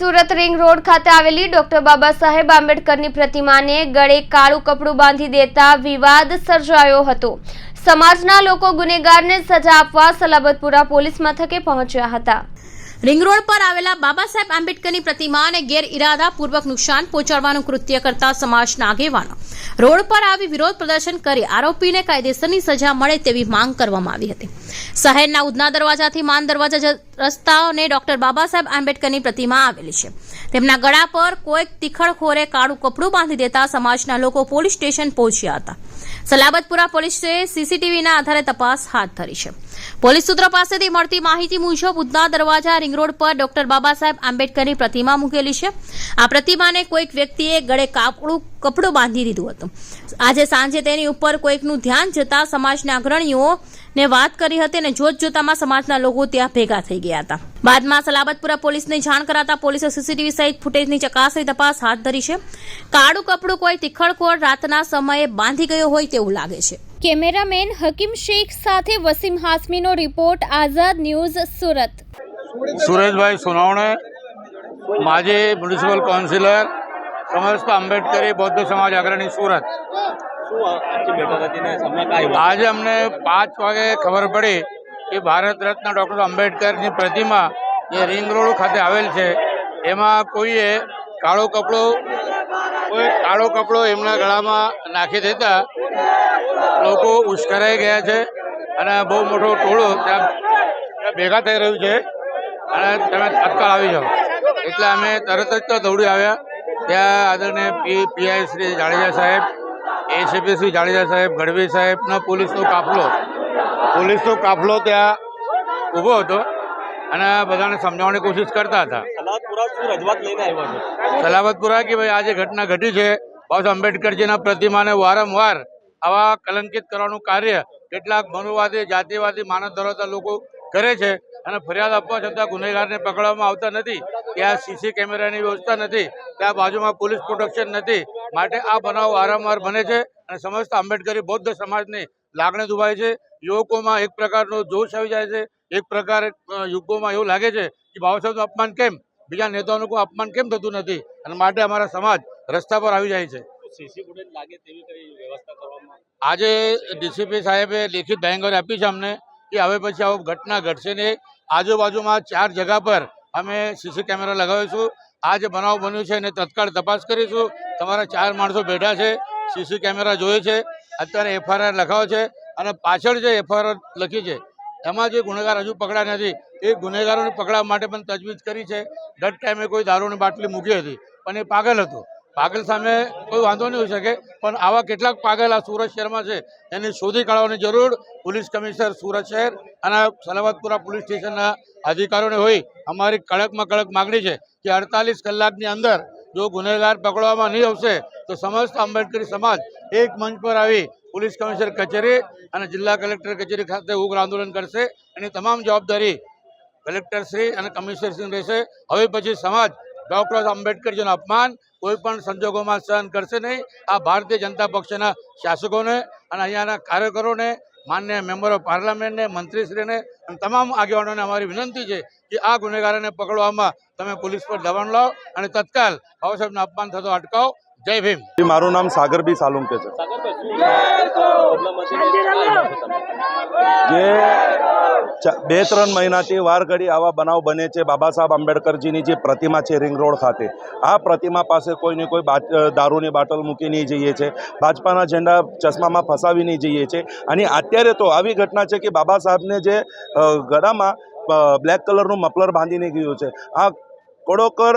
Surat ring road ખાતે આવેલી doctor Baba Saheb આંબેડકરની પ્રતિમાને ગળે કાળું કપડું બાંધી દેતા વિવાદ સર્જાયો હતો. સમાજના લોકો ગુનેગારને સજા આપવા સલાબતપુરા પોલીસ મથકે પહોંચ્યા હતા. રિંગ રોડ પર આવેલા બાબા સાહેબ આંબેડકરની પ્રતિમાને ગેરઇરાદાપૂર્વક નુકસાન પહોંચાડવાનું કૃત્ય કરતા સમાજના આગેવાનો. રોડ પર આવી વિરોધ પ્રદર્શન કરી આરોપીને કાયદેસરની સજા મળે તેવી માંગ કરવામાં આવી હતી. શહેરના ઉધના દરવાજાથી માન દરવાજા રસ્તાઓને ડોક્ટર બાબા સાહેબ આંબેડકરની પ્રતિમા આવેલી છે. તેમના ગળા પર કોઈક તીખળખોરે કાળું કપડું બાંધી દેતા સમાજના લોકો પોલીસ સ્ટેશન પહોંચ્યા હતા. સલાબતપુરા પોલીસે સીસીટીવીના આધારે તપાસ હાથ ધરી છે. પોલીસ સૂત્ર પાસેથી મળતી માહિતી મુજબ ઉધના દરવાજા રિંગ રોડ પર ડોક્ટર બાબા સાહેબ આંબેડકરની પ્રતિમા મૂકેલી છે. આ પ્રતિમાને કોઈક વ્યક્તિએ ગળે કાપડું, કપડું બાંધી દીધું હતું. આજે સાંજે તેની ઉપર કોઈકનું ધ્યાન જતા સમાજના અગ્રણીઓને વાત કરી હતી અને જોત જોતામાં સમાજના લોકો ત્યાં ભેગા થઈ ગયા હતા. બાદમાં સલાબતપુરા પોલીસને જાણ કરાતા પોલીસે સીસીટીવી સહિત ફૂટેજની ચકાસણી તપાસ હાથ ધરી છે. કાળું કપડું કોઈ તિખળખોર રાતના સમયે બાંધી ગયો હોય તેવું લાગે છે. કેમેરામેન હકીમ શેખ સાથે વસીમ હાસમીનો રિપોર્ટ, આઝાદ ન્યૂઝ, સુરત સુરેશભાઈ સોનાવણે, માજી મ્યુનિસિપલ કાઉન્સિલર સમસ્ત આંબેડકરી, બૌદ્ધ સમાજ અગ્રણી સુરત? આજે અમને પાંચ વાગે ખબર પડી કે ભારત રત્ન ડૉક્ટર આંબેડકરની પ્રતિમા જે રિંગ રોડ ખાતે આવેલ છે, એમાં કોઈએ કાળો કપડો, કોઈ કાળો કપડો એમના ગળામાં નાખી દેતા લોકો ઉશ્કેરાઈ ગયા છે અને બહુ મોટો ટોળો ત્યાં ભેગા થઈ રહ્યું છે અને તમે તત્કાળ આવી જાઓ. એટલે અમે તરત જ તો દৌડી આવ્યા. ત્યાં આદરણીય પી પીઆઈ શ્રી જાડેજા સાહેબ એસીપી શ્રી જાડેજા સાહેબ ગઢવી સાહેબનો પોલીસનો કાફલો. પોલીસનો કાફલો ત્યાં ઊભો હતો અને બધાને સમજાવવાની કોશિશ કરતા હતા. સલામતપુરા કે ભાઈ આ જે ઘટના ઘટી છે બાબા આંબેડકરજીના પ્રતિમાને વારંવાર આવા કલંકિત કરવાનું કાર્ય કેટલાક મનુવાદી, જાતિવાદી માનવ ધરાવતા લોકો કરે છે અને ફરિયાદ આપવા છતાં ગુનેગારને પકડવામાં આવતા નથી. ત્યાં સીસી કેમેરાની વ્યવસ્થા નથી. ત્યાં બાજુમાં પોલીસ પ્રોટેક્શન નથી. માટે આ બનાવ વારંવાર બને છે અને સમસ્ત આંબેડકરી બૌદ્ધ સમાજની લાગણી દુભાય છે. યુવકોમાં એક પ્રકારનો જોશ આવી જાય છે. એક પ્રકાર યુવકોમાં એવું લાગે છે કે બાબા સાહેબનું અપમાન કેમ? બીજા નેતાઓનું કોઈ અપમાન કેમ થતું નથી? અને માટે અમારા સમાજ રસ્તા પર આવી જાય છે. આજે ડીસીપી સાહેબે લેખિત બાંયધરી આપી છે અમને કે હવે પછી આવો ઘટના ઘટશે નહીં. આજુબાજુમાં ચાર જગા પર અમે સીસી કેમેરા લગાવીશું. આ જે બનાવ બન્યું છે એને તત્કાળ તપાસ કરીશું. તમારા ચાર માણસો બેઠા છે, સીસી કેમેરા જોઈએ છે, અત્યારે એફઆઈઆર લખાવ છે અને પાછળ જે એફઆઈઆર લખી છે, એમાં જે ગુનેગાર હજુ પકડાયા નથી. એ ગુનેગારોને પકડવા માટે પણ તજવીજ કરી છે. ગત ટાઈમે કોઈ દારૂની બાટલી મૂકી હતી, પણ એ પાગલ હતો. પાગલ સામે કોઈ વાંધો નહીં હોઈ શકે, પણ આવા કેટલાક પાગલ આ સુરત શહેરમાં છે, એની શોધી કાઢવાની જરૂર પોલીસ કમિશનર સુરત શહેર અને સલામતપુરા પોલીસ સ્ટેશનના અધિકારીઓને હોય. અમારી કડકમાં કડક માગણી છે કે અડતાલીસ કલાકની અંદર જો ગુનેગાર પકડવામાં નહીં આવશે, તો સમસ્ત આંબેડકરી સમાજ એક મંચ પર આવી પોલીસ કમિશનર કચેરી અને જિલ્લા કલેક્ટર કચેરી ખાતે ઉગ્ર આંદોલન કરશે. એની તમામ જવાબદારી કલેક્ટરશ્રી અને કમિશનરશ્રી રહેશે. હવે પછી સમાજ, ડૉક્ટર આંબેડકરજીનું અપમાન કોઈ પણ સંજોગોમાં સહન કરશે નહીં. આ ભારતીય જનતા પક્ષના શાસકોને અને અહીંયાના કાર્યકરોને માન્ય મેમ્બર ઓફ પાર્લામેન્ટને મંત્રીશ્રીને અને તમામ આગેવાનોને અમારી વિનંતી છે કે આ ગુનેગારોને પકડવામાં તમે પોલીસ પર દબાણ લાવો અને તત્કાલ બાબા સાહેબનું અપમાન થતો અટકાવો. જય ભીમ. મારું નામ સાગરબી સાલુંકે છે. સાગરભાઈ જે બે ત્રણ મહિનાથી વાર ઘડી આવા બનાવ બને છે. બાબા સાહેબ આંબેડકરજીની જે પ્રતિમા છે રિંગ રોડ ખાતે. આ પ્રતિમા પાસે કોઈને કોઈ દારૂની બાટલ મૂકી નહીં જઈએ છે. ભાજપાના ઝંડા ચશ્મામાં ફસાવી નહીં જઈએ છે. અને અત્યારે તો આવી ઘટના છે કે બાબા સાહેબને જે ગળામાં બ્લેક કલરનું મફલર બાંધીને ગયું છે. આ કડોકર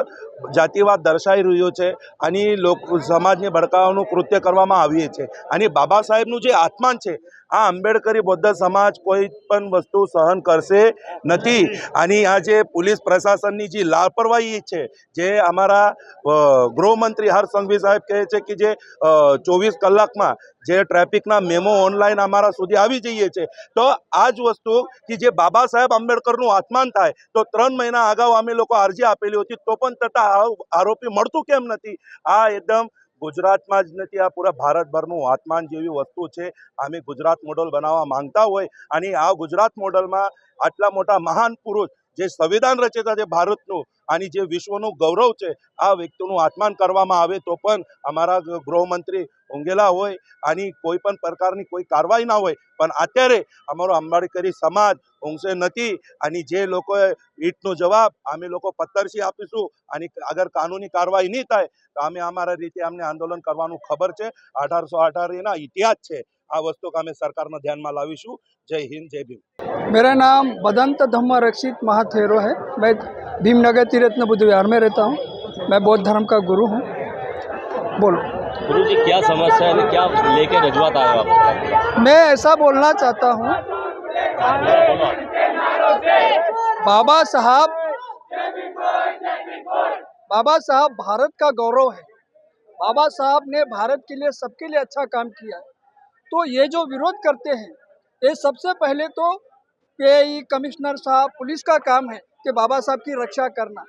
જાતિવાદ દર્શાઈ રહ્યો છે અને લોકો, સમાજને ભડકાવવાનું કૃત્ય કરવામાં આવ્યું છે. અને બાબા સાહેબનું જે આત્માન છે, આ આંબેડકરી બૌદ્ધ સમાજ કોઈ પણ વસ્તુ સહન કરશે નથી. અને આ જે પોલીસ પ્રશાસનની જે લાપરવાહી છે, જે અમારા ગૃહમંત્રી હર્ષ સંઘવી સાહેબ કહે છે કે જે ચોવીસ કલાકમાં જે ટ્રાફિકના મેમો ઓનલાઈન અમારા સુધી આવી જઈએ છે, તો આ જ વસ્તુ કે જે બાબા સાહેબ આંબેડકરનું આત્માન થાય, તો ત્રણ મહિના અગાઉ અમે લોકો અરજી આપેલી હતી, તો પણ તથા આરોપી મળતું કેમ નથી? આ એકદમ ગુજરાતમાં જ નથી, આ પૂરા ભારતભરનું આત્માન જેવી વસ્તુ છે. અમે ગુજરાત મોડલ બનાવવા માંગતા હોય અને આ ગુજરાત મોડલમાં આટલા મોટા મહાન પુરુષ જે સંવિધાન રચેતા છે ભારતનું અને જે વિશ્વનું ગૌરવ છે, આ વ્યક્તિનું આત્માન કરવામાં આવે તો પણ અમારા ગૃહમંત્રી ઊંઘેલા હોય આની કોઈ પણ પ્રકારની કોઈ કાર્યવાહી ના હોય. પણ અત્યારે અમારો આંબેડકરી સમાજ ઊંઘશે નથી અને જે લોકોએ ઈંટનો જવાબ અમે લોકો પથ્થરથી આપીશું અને અગર કાનૂની કાર્યવાહી નહીં થાય તો અમે અમારા રીતે અમને આંદોલન કરવાનું ખબર છે અઢારસો અઢાર એના ઇતિહાસ છે આ વસ્તુ અમે સરકારના ધ્યાનમાં લાવીશું જય હિન્દ જય ભીમ मेरा नाम बदंत धम्म रक्षित महाथेरो है मैं भीमनगर तीरत्न बुद्ध विहार में रहता हूँ मैं बौद्ध धर्म का गुरु हूँ बोलो गुरु जी क्या समस्या है क्या लेके रजूआत आए हो आप मैं ऐसा बोलना चाहता हूँ बाबा साहब बाबा साहब भारत का गौरव है। बाबा साहब ने भारत के लिए सबके लिए अच्छा काम किया तो ये जो विरोध करते हैं, ये सबसे पहले तो पीआई कमिश्नर साहब पुलिस का काम है कि बाबा साहब की रक्षा करना।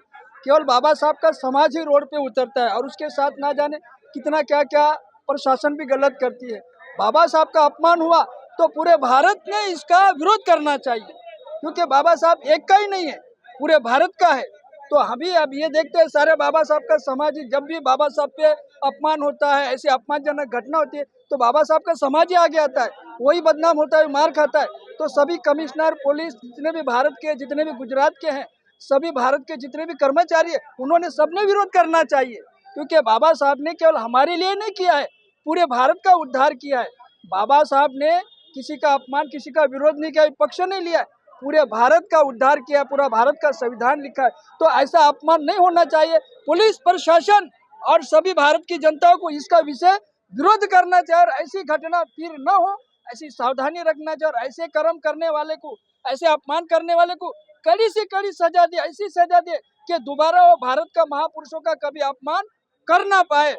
केवल बाबा साहब का समाज ही रोड पे उतरता है और उसके साथ ना जाने कितना क्या क्या प्रशासन भी गलत करती है। बाबा साहब का अपमान हुआ तो पूरे भारत ने इसका विरोध करना चाहिए, क्योंकि बाबा साहब एक का ही नहीं है, पूरे भारत का है। तो हम भी अब ये देखते हैं, सारे बाबा साहब का समाज, जब भी बाबा साहब पे अपमान होता है, ऐसी अपमानजनक घटना होती है तो बाबा साहब का समाज ही आगे आता है, वही बदनाम होता है, मार खाता है। तो सभी कमिश्नर, पुलिस, जितने भी भारत के, जितने भी गुजरात के हैं, सभी भारत के जितने भी कर्मचारी हैं, उन्होंने सबने विरोध करना चाहिए, क्योंकि बाबा साहब ने केवल हमारे लिए नहीं किया है, पूरे भारत का उद्धार किया है। बाबा साहब ने किसी का अपमान, किसी का विरोध नहीं किया, पक्ष नहीं लिया, पूरे भारत का उद्धार किया, पूरा भारत का संविधान लिखा है। तो ऐसा अपमान नहीं होना चाहिए। पुलिस, प्रशासन और सभी भारत की जनता को इसका विषय विरोध करना चाहिए और ऐसी घटना फिर न हो, ऐसी सावधानी रखना चाहिए और ऐसे कर्म करने वाले को, ऐसे अपमान करने वाले को कड़ी से कड़ी सजा दे, ऐसी सजा दे कि दोबारा वो भारत का महापुरुषों का कभी अपमान कर ना पाए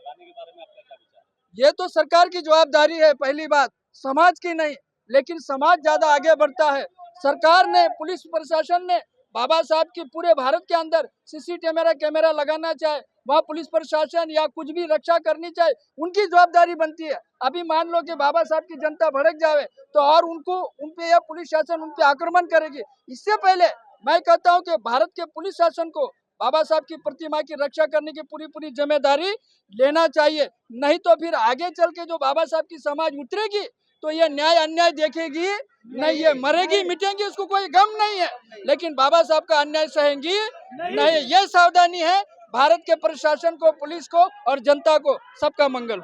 लगाने के बारे में आपका क्या विचार ये तो सरकार की जवाबदारी है, पहली बात। समाज की नहीं, लेकिन समाज ज़्यादा आगे बढ़ता है। सरकार ने, पुलिस प्रशासन ने, बाबा साहब की पूरे भारत के अंदर सीसी कैमरा कैमरा लगाना चाहे, वहाँ पुलिस प्रशासन या कुछ भी रक्षा करनी चाहे, उनकी जवाबदारी बनती है। अभी मान लो कि बाबा साहब की जनता भड़क जावे तो और उनको, उन पे या पुलिस शासन उन पे आक्रमण करेगी। इससे पहले मैं कहता हूँ कि भारत के पुलिस शासन को बाबा साहब की प्रतिमा की रक्षा करने की पूरी पूरी ज़िम्मेदारी लेना चाहिए। नहीं तो फिर आगे चल के जो बाबा साहब की समाज उतरेगी तो ये न्याय अन्याय देखेगी नहीं ये मरेगी मिटेंगी उसको कोई गम नहीं है। लेकिन बाबा साहब का अन्याय सहेंगी नहीं। ये सावधानी है। भारत के प्रशासन को पुलिस को और जनता को सबका मंगल